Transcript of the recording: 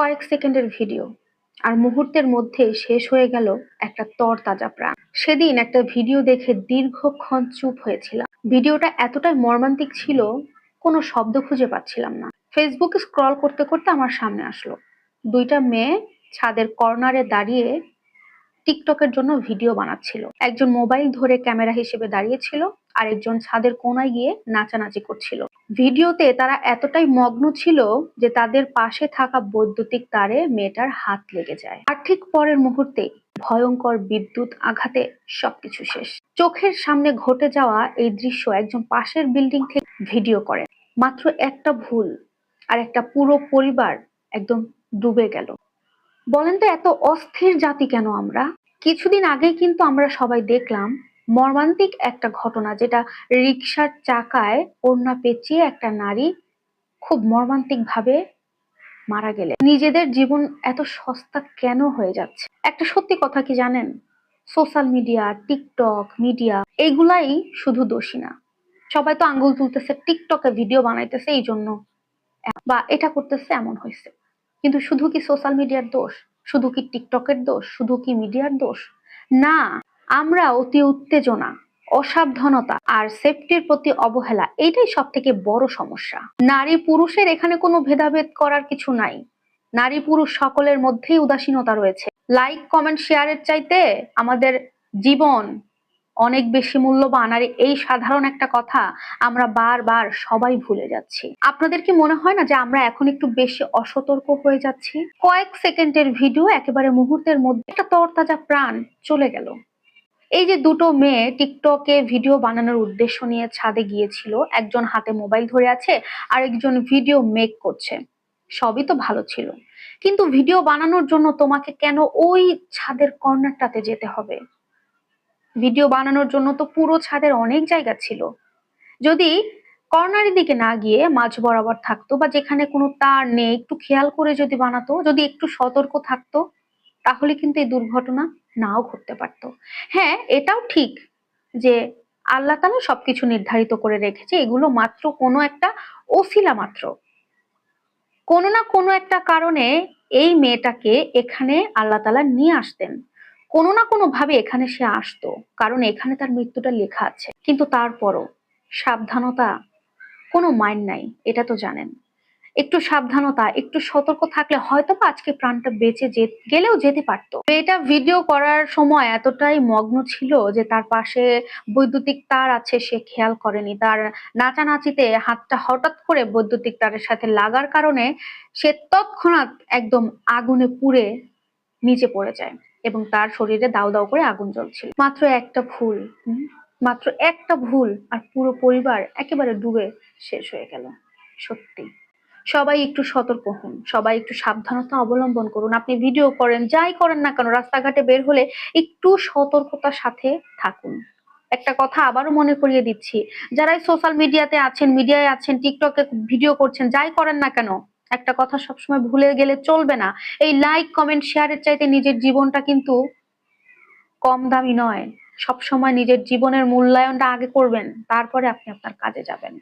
কয়েক সেকেন্ডের ভিডিও, আর মুহূর্তের মধ্যে শেষ হয়ে গেল একটা তরতাজা প্রাণ। সেদিন একটা ভিডিও দেখে দীর্ঘক্ষণ চুপ হয়েছিলাম। ভিডিওটা এতটাই মর্মান্তিক ছিল, কোনো শব্দ খুঁজে পাচ্ছিলাম না। ফেসবুকে স্ক্রল করতে করতে আমার সামনে আসলো। দুইটা মেয়ে ছাদের কর্নারে দাঁড়িয়ে টিকটকের জন্য ভিডিও বানাচ্ছিল। একজন মোবাইল ধরে ক্যামেরা হিসেবে দাঁড়িয়েছিল আর একজন ছাদের কোনায় গিয়ে নাচানাচি করছিল। ভিডিওতে তারা এতটাই মগ্ন ছিল যে তাদের পাশে থাকা বৈদ্যুতিক তারে মেয়েটার হাত লেগে যায়। আর ঠিক পরের মুহূর্তে ভয়ঙ্কর বিদ্যুৎ আঘাতে সবকিছু শেষ। চোখের সামনে ঘটে যাওয়া এই দৃশ্য একজন পাশের বিল্ডিং থেকে ভিডিও করেন মাত্র একটা ভুল আর একটা পুরো পরিবার একদম ডুবে গেল। বলেন তো এত অস্থির জাতি কেন আমরা? কিছুদিন আগেই কিন্তু আমরা সবাই দেখলাম মর্মান্তিক একটা ঘটনা যেটা রিক্সার চাকায় ওড়না পেঁচিয়ে একটা নারী খুব মর্মান্তিক ভাবে মারা গেলে নিজেদের জীবন এত সস্তা কেন হয়ে যাচ্ছে? একটা সত্যি কথা কি জানেন? সোশ্যাল মিডিয়া, টিকটক, মিডিয়া, এগুলাই শুধু দোষী না। সবাই তো আঙ্গুল তুলতেছে, টিকটকে ভিডিও বানাইতেছে, এই জন্য বা এটা করতেছে, এমন হয়েছে। কিন্তু শুধু কি সোশ্যাল মিডিয়ার দোষ? শুধু কি টিকটকের দোষ? শুধু কি মিডিয়ার দোষ? না। আমরা অতি উত্তেজনা, অসাবধানতা আর সেফটির প্রতি অবহেলা, এটাই সব থেকে বড় সমস্যা। নারী পুরুষের এখানে কোনো ভেদাভেদ করার কিছু নাই। নারী পুরুষ সকলের মধ্যেই উদাসীনতা রয়েছে। লাইক কমেন্ট শেয়ারের চাইতে আমাদের জীবন অনেক বেশি মূল্যবান। আর এই সাধারণ একটা কথা, আমরা বারবার সবাই ভুলে যাচ্ছি। আপনাদের কি মনে হয় না যে আমরা এখন একটু বেশি অসতর্ক হয়ে যাচ্ছি? কয়েক সেকেন্ডের ভিডিও একেবারে মুহূর্তের মধ্যে একটা তরতাজা প্রাণ চলে গেল। এই যে দুটো মেয়ে টিকটকে ভিডিও বানানোর উদ্দেশ্য নিয়ে ছাদে গিয়েছিল, একজন হাতে মোবাইল ধরে আছে আর একজন ভিডিও মেক করছে। সবই তো ভালো ছিল। কিন্তু ভিডিও বানানোর জন্য তোমাকে কেন ওই ছাদের কর্নারটাতে যেতে হবে? ভিডিও বানানোর জন্য তো পুরো ছাদের অনেক জায়গা ছিল। যদি কর্নারের দিকে না গিয়ে মাঝ বরাবর থাকতো বা যেখানে কোনো তার নেই, একটু খেয়াল করে যদি বানাতো, যদি একটু সতর্ক থাকতো তাহলে কিন্তু এই দুর্ঘটনা নাও ঘটতে পারতো। হ্যাঁ এটাও ঠিক যে আল্লাহ তালা সবকিছু নির্ধারিত করে রেখেছে, এগুলো মাত্র কোনো একটা ওসিলা মাত্র। কোনো না কোনো একটা কারণে এই মেয়েটাকে এখানে আল্লাহ তালা নিয়ে আসতেন। কোনো না কোনো ভাবে এখানে সে আসতো, কারণ এখানে তার মৃত্যুটা লেখা আছে। কিন্তু তারপরও সাবধানতা কোনো মাইন্ড নাই, এটা তো জানেন। একটু সাবধানতা, একটু সতর্ক থাকলে হয়তো আজকে প্রাণটা বেঁচে গেলেও যেতে পারতো। এটা ভিডিও করার সময় এতটাই মগ্ন ছিল যে তার পাশে বৈদ্যুতিক তার আছে, সে খেয়াল করেনি। তার নাচানাচিতে হাতটা হঠাৎ করে বৈদ্যুতিক তারের সাথে লাগার কারণে সে তৎক্ষণাৎ একদম আগুনে পুড়ে নিচে পড়ে যায় এবং তার শরীরে দাউ দাউ করে আগুন জ্বলছিল। মাত্র একটা ভুল মাত্র একটা ভুল আর পুরো পরিবার একেবারে ডুবে শেষ হয়ে গেল, সত্যি। সবাই একটু সতর্ক হন, সবাই একটু সাবধানতা অবলম্বন করুন। আপনি ভিডিও করেন, যাই করেন না কেন, রাস্তাঘাটে বের হলে একটু সতর্কতার সাথে থাকুন। একটা কথা আবারও মনে করিয়ে দিচ্ছি, যারাই সোশ্যাল মিডিয়াতে আছেন মিডিয়ায় আছেন টিকটকে ভিডিও করছেন, যাই করেন না কেন, একটা কথা সবসময় ভুলে গেলে চলবে না। এই লাইক কমেন্ট শেয়ারের চাইতে নিজের জীবনটা কিন্তু কম দামি নয়। সবসময় নিজের জীবনের মূল্যায়নটা আগে করবেন, তারপরে আপনি আপনার কাজে যাবেন।